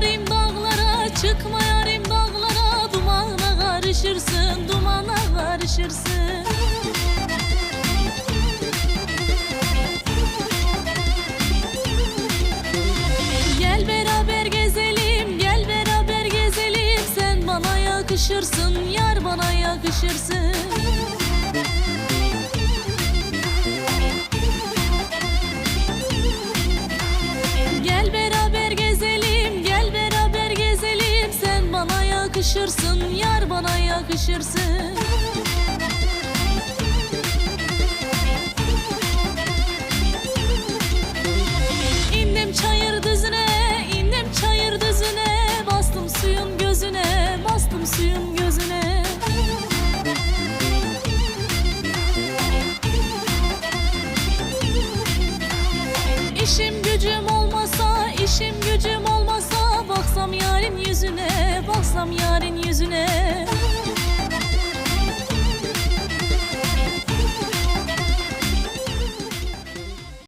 yarim dağlara çıkma yarim dağlara. Dumana karışırsın dumana karışırsın. Gel beraber gezelim gel beraber gezelim. Sen bana yakışırsın yar bana yakışırsın. Yakışırsın, yar bana yakışırsın baksam yarın yüzüne